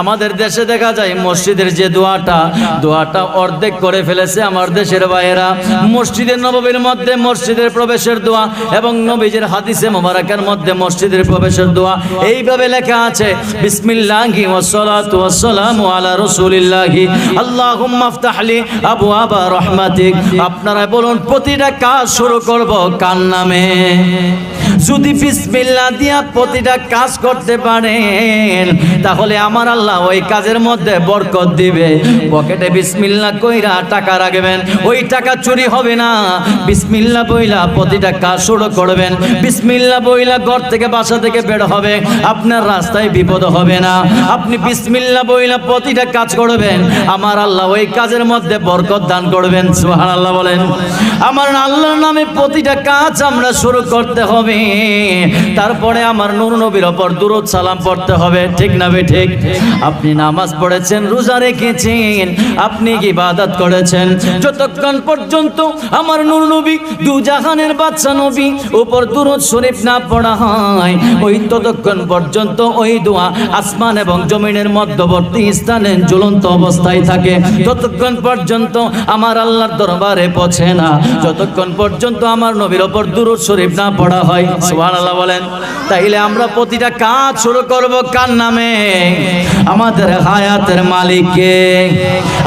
আমাদের দেশে দেখা যায় মসজিদের যে দোয়াটা দোয়াটা অর্ধেক করে ফেলেছে আমার দেশের বাইরা মসজিদের নববীর মধ্যে মসজিদের প্রবেশের দোয়া এবং নবীজের হাদিসে মোবারকের মধ্যে মসজিদের প্রবেশের দোয়া এইভাবে লেখা আছে, বিসমিল্লাহি ওয়াসসালাতু ওয়াসসালামু আলা রাসূলিল্লাহি। আল্লাহুম্মা আফতাহলি আবওয়াবা রাহমাতিক। আপনারা বলুন, প্রতিটা কাজ শুরু করব কার নামে? যদি বিসমিল্লাহ দিয়া প্রতিটা কাজ করতে পারেন, তাহলে আমার আল্লাহ ওই কাজের মধ্যে বরকত দিবে। পকেটে বিসমিল্লাহ কইরা টাকা রাখবেন, ওই টাকা চুরি হবে না। বিসমিল্লাহ বইলা প্রতিটা কাজ শুরু করবেন। বিসমিল্লাহ বইলা ঘর থেকে বাসা থেকে বের হবে, আপনার রাস্তায় বিপদ হবে না। আপনি বিসমিল্লাহ বইলা প্রতিটা কাজ করবেন, আমার আল্লাহ ওই কাজের মধ্যে বরকত দান করবেন, সুবহানাল্লাহ বলেন। আমার আল্লাহর নামে প্রতিটা কাজ আমরা শুরু করতে হবে। তারপরে আমার নূর নবীর ওপর দুরুদ সালাম পড়তে হবে, ঠিক না বে ঠিক। আপনি নামাজ পড়েছেন, রোজা রেখেছেন, আপনি কি ইবাদত করেছেন? যতক্ষণ পর্যন্ত আমার নূর নবী দু জাহানের বাচ্চা নবী উপর দুরুদ শরীফ না পড়া হয়, ওই ততক্ষণ পর্যন্ত ওই দোয়া আসমান এবং জমিনের মধ্যবর্তী স্থানে জ্বলন্ত অবস্থায় থাকে। যতক্ষণ পর্যন্ত আমার আল্লাহর দরবারে পৌঁছে না, যতক্ষণ পর্যন্ত আমার নবীর ওপর দুরুদ শরীফ না পড়া হয় সুবহানাল্লাহ বলেন, তাইলে আমরা প্রতিটা কাজ শুরু করব কার নামে? আমাদের হায়াতের মালিককে,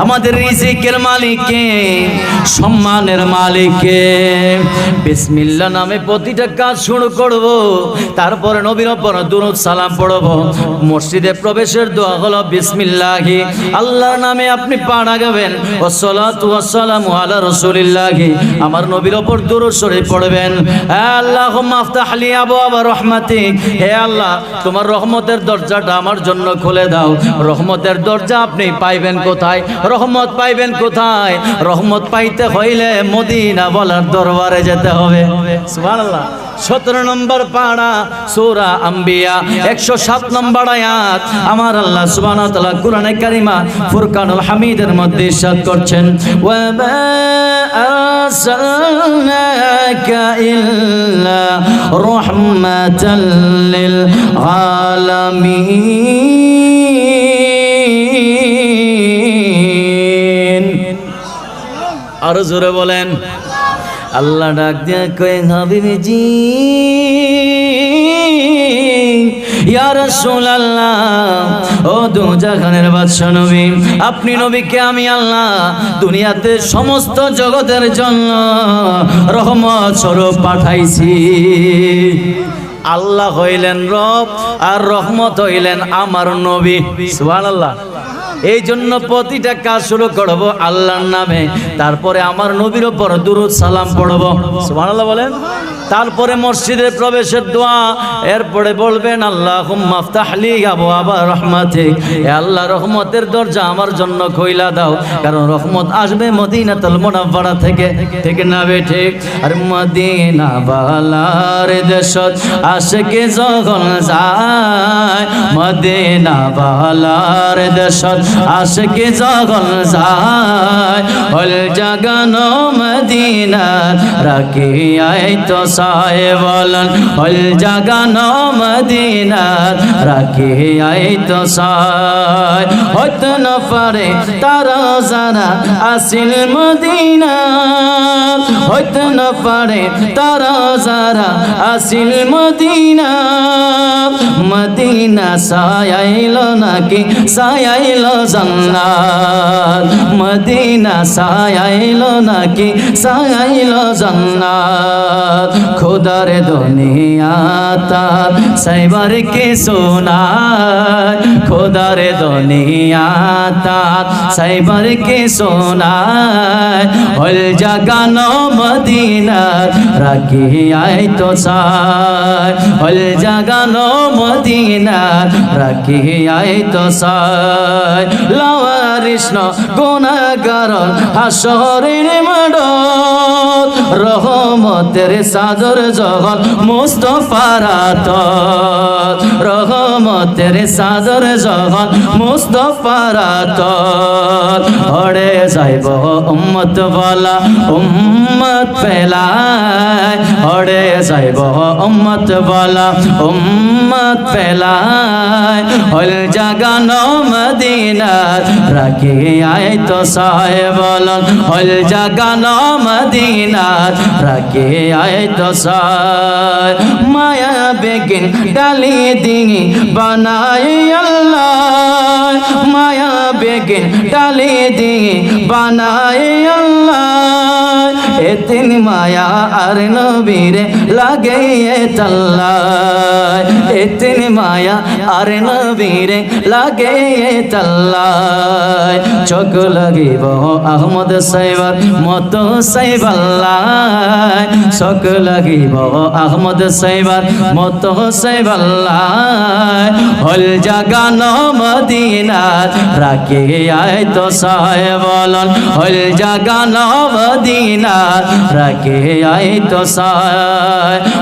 আমাদের রিজিকের মালিককে, সম্মানের মালিককে। বিসমিল্লাহ নামে প্রতিটা কাজ শুরু করব, তারপরে নবীর ওপর দুরুদ সালাম পড়ব। মসজিদে প্রবেশের দোয়া হলো বিসমিল্লাহি, আল্লাহর নামে আপনি পা লাগাবেন ওয়াসসালাতু ওয়াসসালামু আলা রাসূলিল্লাহি, আমার নবীর ওপর দুরুদ শরীফ পড়বেন। আল্লাহুম্মা আফতাহ লি আবওয়াবা রাহমাতিক হে আল্লাহ, তোমার রহমতের দরজাটা আমার জন্য খুলে দাও। রহমতের দরজা আপনি পাইবেন কোথায়? রহমত পাইবেন কোথায়? রহমত পাইতে হইলে দরবারে যেতে হবে। সতেরো নম্বর পাড়া আম্বিয়া, একশো সাত নম্বর আমার আল্লাহ কারিমা হামিদের মধ্যে করছেন। রাহমাতাল লিল আলামিন। আরও জোরে বলেন। আল্লাহ ডাক দিয়া কয়ে হাবিবিজি। ইয়া রাসূলুল্লাহ দু জাহানের বাদশা নবী। আপনি নবীকে আমি আল্লাহ দুনিয়াতে সমস্ত জগতের জন্য রহমত স্বরূপ পাঠাইছি। আল্লাহ হইলেন রব আর রহমত হইলেন আমার নবী। সুবহানাল্লাহ। এই জন্য প্রতিটা কাজ শুরু করব আল্লাহর নামে, তারপরে আমার নবীর ওপর দুরুদ সালাম পড়ব। সুবহানাল্লাহ বলেন। তারপরে মসজিদে প্রবেশের দোয়া, এরপরে বলবেন আল্লাহ মাফতাহলি আবু আবার রহমাতে আল্লাহ, রহমতের দরজা আমার জন্য খইলা দাও, কারণ রহমত আসবে মদিনাতুল মুনাফফারা থেকে, ঠিক না বে ঠিক? আর মদিনা বালার দেশত আশকে যখন যায় মদিনা বালার দেশত আশকে যখন যায়, হল জাগানো মদিনা রাখি আয় তো সাহে বলন হল জাগানো মদিনা রাখি আই তো সায় হইতে না পারে তারা যারা আসিল মদিনা হইতে না পারে তারা যারা আসিল মদিনা মদিনা সায়াইল নাকি সায়াইল জান্নাত? মদিনা সায়াইল নাকি সায়াইল জান্নাত? খোদার দুনিয়া তার সাইবার কে সোনায়। খোদার দুনিয়া তার সাইবার কে সোনায়। হল জাগানো মদিনা রাখি আই তো সায়। হল জাগানো মদিনা রাখি আই তো সায়। লাওয়া কৃষ্ণ গুণাগার হাসরের মাড রহমতের সাদ সাদর জগৎ মুস্তফার আতর রহমতের সাদর জগৎ মুস্তফার আতর হরে যাইব উম্মত বলা উম্মত ফেলায় হরে যাইব উম্মত বলা উম্মত ফেলায় হল জাগান মদিনার রাখি আয় তো সাহেব বলন হল জাগান মদিনার রাখি আয় তো সায় মায়া বেগিন ডালি দিঙি বানাই আল্লাহ মায়া বেগে ডালে দিয়ে বানাই আল্লাহ। এতিন মায়া আর নবীরে লাগে তাল্লায় এতিন মায়া আর নবীরে লাগে তাল্লায় চোখ লাগিব আহমদ সাইবার, মতো সাইবাল্লায় চোখ লাগিব আহমদ সাইবার, মতো সাইবাল্লায় হল জাগান মদিনার রাখে আয় তো সাহেব হল জাগান মদিনার। রাখে আয় তো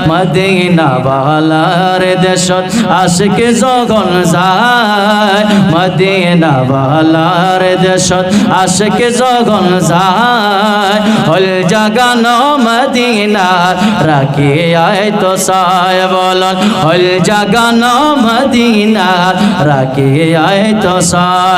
মদিনা বালার দেশত আশকে জগন যায়। মদিনা বালার দেশত আশকে জগন যায়। হল জাগান মদিনার রাখে আয় তো সায় বলন হল জাগান মদিনার রাখে আয় তো সায়।